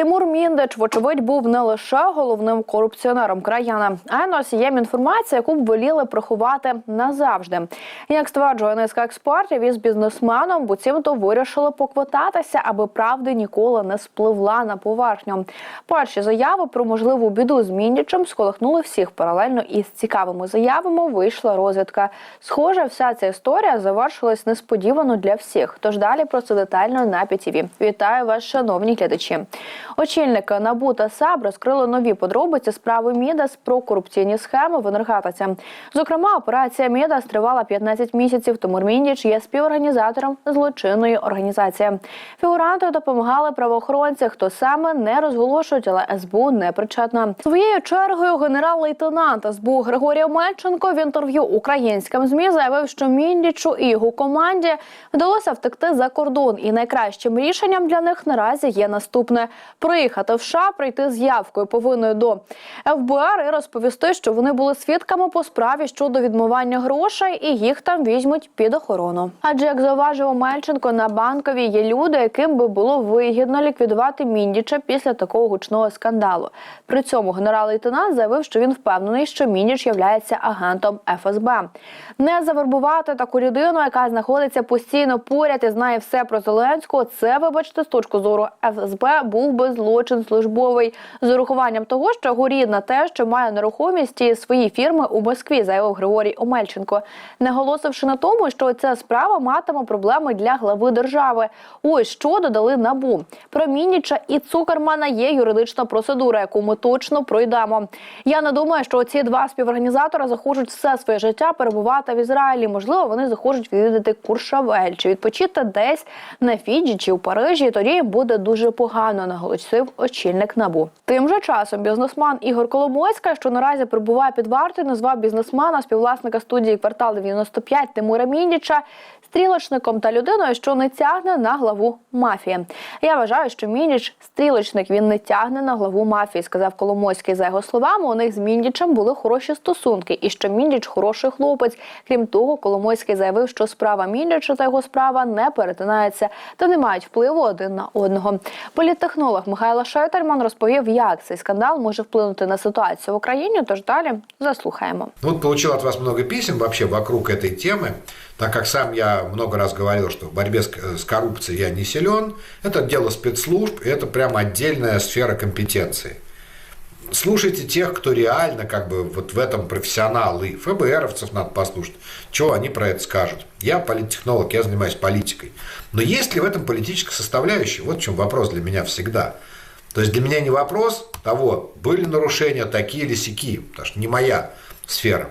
Тимур Міндич, вочевидь, був не лише головним корупціонером краяна, а й носієм інформації, яку б воліли приховати назавжди. Як стверджує низка експертів із бізнесменом, буцімто вирішили поквитатися, аби правди ніколи не спливла на поверхню. Перші заяви про можливу біду з Міндічем сколихнули всіх паралельно із цікавими заявами. Вийшла розвідка. Схоже, вся ця історія завершилась несподівано для всіх. Тож далі про це детально на ПІТІВІ. Вітаю вас, шановні глядачі. Очільники НАБУ та САБ розкрили нові подробиці справи Мідас про корупційні схеми в енергетиці. Зокрема, операція Мідас тривала 15 місяців. Тому Міндіч є співорганізатором злочинної організації. Фігуранти допомагали правоохоронці. Хто саме не розголошують, але СБУ не причетна. Своєю чергою генерал-лейтенант СБУ Григорій Омельченко в інтерв'ю українським змі заявив, що Міндічу і його команді вдалося втекти за кордон, і найкращим рішенням для них наразі є наступне: приїхати в США, прийти з явкою повинною до ФБР і розповісти, що вони були свідками по справі щодо відмивання грошей, і їх там візьмуть під охорону. Адже як зауважив Омельченко, на банковій є люди, яким би було вигідно ліквідувати Міндіча після такого гучного скандалу. При цьому генерал-лейтенант заявив, що він впевнений, що Міндіч являється агентом ФСБ. Не завербувати таку людину, яка знаходиться постійно поряд і знає все про Зеленського. Це, вибачте, з точки зору ФСБ був би злочин службовий з урахуванням того, що його рідна те, що має нерухомість свої фірми у Москві, заявив Григорій Омельченко, наголосивши на тому, що ця справа матиме проблеми для глави держави. Ось що додали набу про Мініча і Цукермана є юридична процедура, яку ми точно пройдемо. Я не думаю, що ці два співорганізатори захочуть все своє життя перебувати в Ізраїлі. Можливо, вони захочуть відвідати Куршавель чи відпочити десь на Фіджі чи у Парижі. Тоді їм буде дуже погано, наголосив очільник набу. Тим же часом бізнесмен Ігор Коломойська, що наразі перебуває під вартою, назвав бізнесмена співвласника студії квартал 95 Тимура Міндіча стрілочником та людиною, що не тягне на главу мафії. Я вважаю, що Міндіч стрілочник він не тягне на главу мафії, сказав Коломойський. За його словами, у них з Міндічем були хороші стосунки, і що Міндіч хороший хлопець. Крім того, Коломойський заявив, що справа Міндіча та його справа не перетинаються та не мають впливу один на одного. Політтехнолог Михайло Шетерман розповів, як цей скандал може вплинути на ситуацію в Україні. Тож далі заслухаємо. Вот получил от вас много писем вообще вокруг этой темы, так как сам я много раз говорил, что в борьбе с, с коррупцией я не силен, это дело спецслужб, это прямо отдельная сфера компетенции. Слушайте тех, кто реально как бы вот в этом профессионалы. ФБРовцев надо послушать, что они про это скажут. Я политтехнолог, я занимаюсь политикой. Но есть ли в этом политическая составляющая? Вот в чем вопрос для меня всегда. То есть для меня не вопрос того, были нарушения такие или сякие, потому что не моя сфера.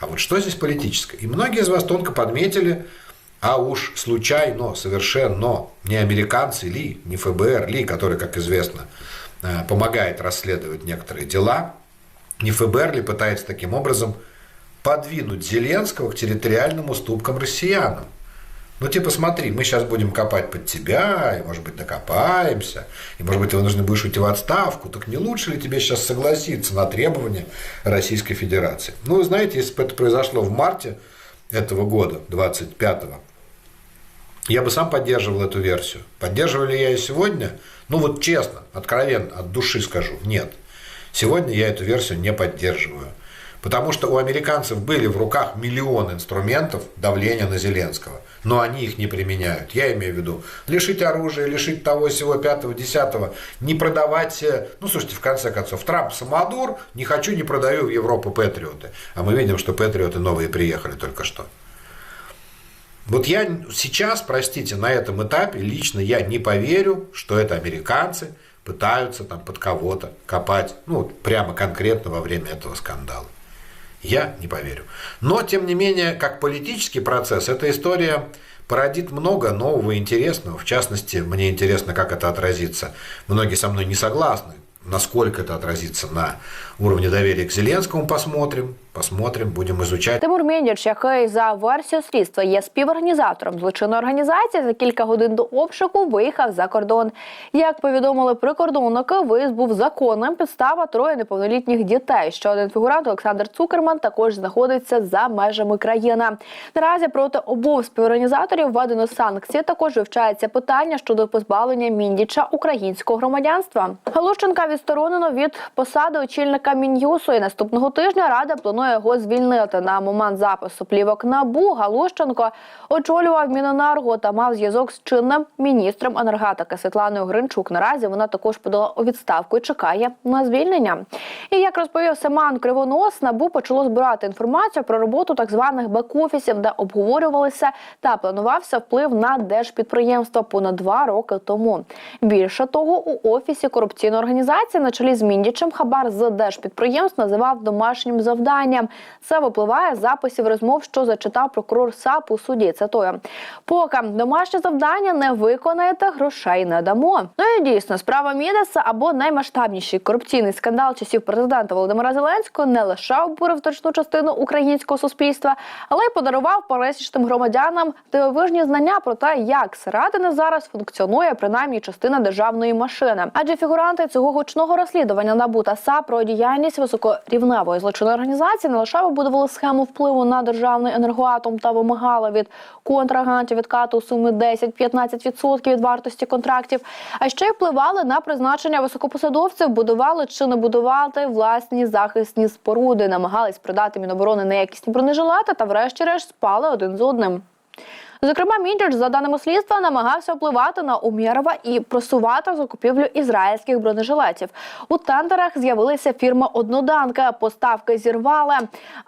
А вот что здесь политическое? И многие из вас тонко подметили, а уж случайно, совершенно не американцы ли, не ФБР ли, который, как известно, э, помогает расследовать некоторые дела, не ФБР ли пытается таким образом подвинуть Зеленского к территориальным уступкам россиянам. Ну, типа, смотри, мы сейчас будем копать под тебя, и, может быть, докопаемся, и, может быть, ты вынужден будешь уйти в отставку, так не лучше ли тебе сейчас согласиться на требования Российской Федерации? Ну, знаете, если бы это произошло в марте этого года, 25-го, я бы сам поддерживал эту версию. Поддерживаю ли я ее сегодня? Ну, вот честно, откровенно, от души скажу, нет. Сегодня я эту версию не поддерживаю. Потому что у американцев были в руках миллион инструментов давления на Зеленского, но они их не применяют. Я имею в виду лишить оружия, лишить того, всего, пятого, десятого, не продавать... Ну, слушайте, в конце концов, Трамп самодур, не хочу, не продаю в Европу патриоты. А мы видим, что патриоты новые приехали только что. Вот я сейчас, простите, на этом этапе лично я не поверю, что это американцы пытаются там под кого-то копать, ну, прямо конкретно во время этого скандала. Я не поверю. Но, тем не менее, как политический процесс, эта история породит много нового и интересного. В частности, мне интересно, как это отразится. Многие со мной не согласны Насколько это отразится на уровне доверия к Зеленскому, посмотрим. Посмотрим, будем изучать. Тимур Міндіч, який за версією слідства є співорганізатором злочинної організації, за кілька годин до обшуку виїхав за кордон. Як повідомили прикордонники, виїзд був законним. Підстава троє неповнолітніх дітей. Ще один фігурант Олександр Цукерман також знаходиться за межами країни. Наразі проти обох співорганізаторів введено санкції. Також вивчається питання щодо позбавлення Міндіча українського громадянства. Галущенка відсторонено від посади очільника Мін'юсу. І наступного тижня рада планує його звільнити. На момент запису плівок набу Галущенко очолював Міненерго та мав зв'язок з чинним міністром енергетики Світланою Гринчук. Наразі вона також подала у відставку і чекає на звільнення. І як розповів Семан Кривонос, набу почало збирати інформацію про роботу так званих бек-офісів, де обговорювалися та планувався вплив на держпідприємства понад два роки тому. Більше того, у офісі корупційної організації на чолі з Міндічем хабар з держпідприємств називав домашнім завданням. Це випливає з записів розмов, що зачитав прокурор САП у суді. Цитую. Поки домашнє завдання не виконаєте, грошей не дамо. Ну і дійсно, справа Мідеса або наймасштабніший корупційний скандал часів президента Володимира Зеленського не лише обурив точну частину українського суспільства, але й подарував пересічним громадянам дивовижні знання про те, як зсередини зараз функціонує принаймні частина державної машини. Адже фігуранти цього гучного розслідування НАБУ та САП про діяльність високорівневої злочинної організації не лише вибудували схему впливу на державний енергоатом та вимагали від контрагентів відкату суми 10-15% від вартості контрактів, а ще й впливали на призначення високопосадовців, будували чи не будувати власні захисні споруди, намагались продати міноборони неякісні бронежилети та, врешті-решт, спали один з одним. Зокрема, Міндіч, за даними слідства, намагався впливати на Умєрова і просувати закупівлю ізраїльських бронежилетів. У тендерах з'явилися фірма Одноданка, поставки зірвали.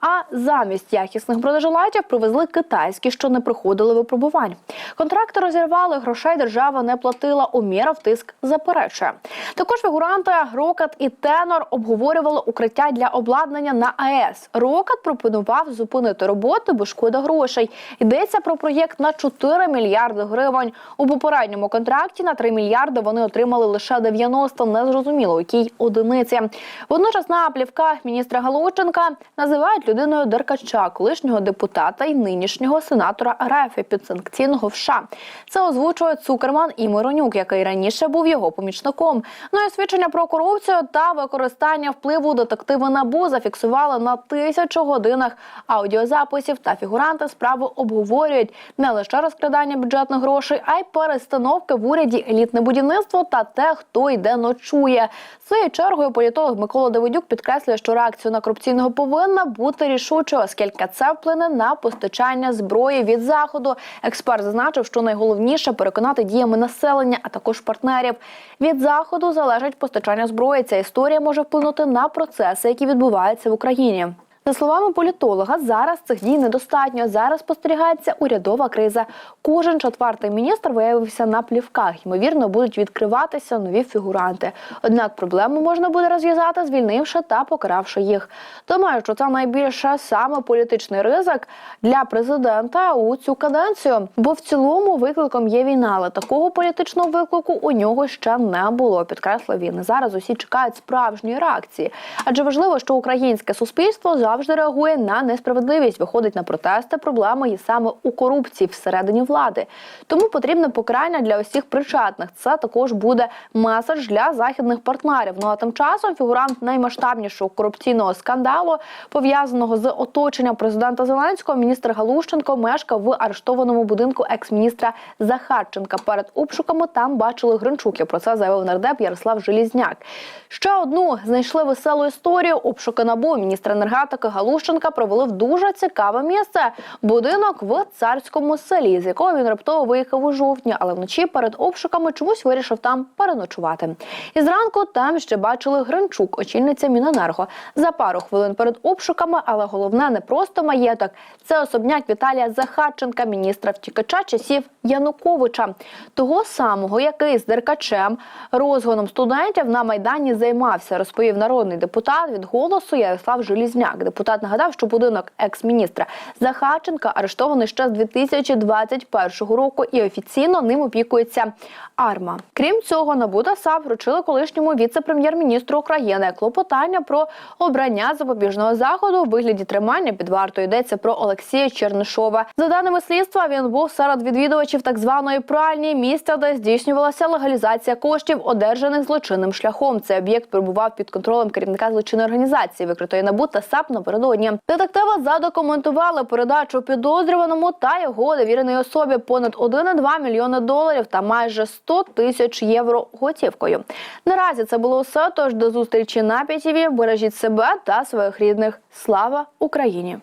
А замість якісних бронежилетів привезли китайські, що не проходили випробувань. Контракти розірвали, грошей держава не платила. Умєров тиск заперечує. Також фігуранти Рокет і Тенор обговорювали укриття для обладнання на АЕС. Рокет пропонував зупинити роботи, бо шкода грошей. Йдеться про проєкт на 4 мільярди гривень. У попередньому контракті на 3 мільярди вони отримали лише 90, незрозуміло якій одиниці. Водночас на плівках міністра Галущенка називають людиною Деркача, колишнього депутата і нинішнього сенатора РФ підсанкційного в США. Це озвучує Цукерман і Миронюк, який раніше був його помічником. Ну і свідчення про корупцію та використання впливу детективи набу зафіксували на тисячу годинах аудіозаписів. Та фігуранти справи обговорюють не лише розкрадання бюджетних грошей, а й перестановки в уряді елітне будівництво та те, хто йде ночує. Своєю чергою політолог Микола Давидюк підкреслює, що реакція на корупційного повинна бути рішучою, оскільки це вплине на постачання зброї від заходу. Експерт зазначив, що найголовніше переконати діями населення, а також партнерів. Від заходу залежить постачання зброї. Ця історія може вплинути на процеси, які відбуваються в Україні. За словами політолога, зараз цих дій недостатньо. Зараз спостерігається урядова криза. Кожен четвертий міністр виявився на плівках. Ймовірно, будуть відкриватися нові фігуранти. Однак проблему можна буде розв'язати, звільнивши та покаравши їх. Думаю, що це найбільше саме політичний ризик для президента у цю каденцію. Бо в цілому викликом є війна, але такого політичного виклику у нього ще не було. Підкреслив він. Зараз усі чекають справжньої реакції. Адже важливо, що українське суспільство завжди реагує на несправедливість, виходить на протести. Проблема є саме у корупції всередині влади. Тому потрібне покарання для усіх причетних. Це також буде меседж для західних партнерів. Ну а тим часом фігурант наймасштабнішого корупційного скандалу, пов'язаного з оточенням президента Зеленського, міністр Галущенко мешкав в арештованому будинку екс-міністра Захарченка. Перед обшуками там бачили Гринчуки. Про це заявив нардеп Ярослав Желізняк. Ще одну знайшли веселу історію. Обшуки набу міністра енергетики Галущенка провели в дуже цікаве місце будинок в царському селі, з якого він раптово виїхав у жовтні, але вночі перед обшуками чомусь вирішив там переночувати. І зранку там ще бачили Гринчук, очільниця Міненерго. За пару хвилин перед обшуками, але головне не просто маєток. Це особняк Віталія Захарченка, міністра втікача часів Януковича, того самого, який з Деркачем розгоном студентів на майдані займався, розповів народний депутат від голосу Ярослав Желізняк. Депутат нагадав, що будинок екс-міністра Захарченка арештований ще з 2021 року і офіційно ним опікується АРМА. Крім цього, НАБУ та САП вручили колишньому віце-прем'єр-міністру України клопотання про обрання запобіжного заходу у вигляді тримання під вартою. Йдеться про Олексія Чернишова. За даними слідства, він був серед відвідувачів так званої пральні місця, де здійснювалася легалізація коштів, одержаних злочинним шляхом. Цей об'єкт перебував під контролем керівника злочинної організації, викритої НАБУ та САП напередодні. Детективи задокументували передачу підозрюваному та його довіреної особі понад 1,2 мільйони доларів та майже 100 тисяч євро готівкою. Наразі це було все. Тож до зустрічі на п'ятіві. Бережіть себе та своїх рідних. Слава Україні!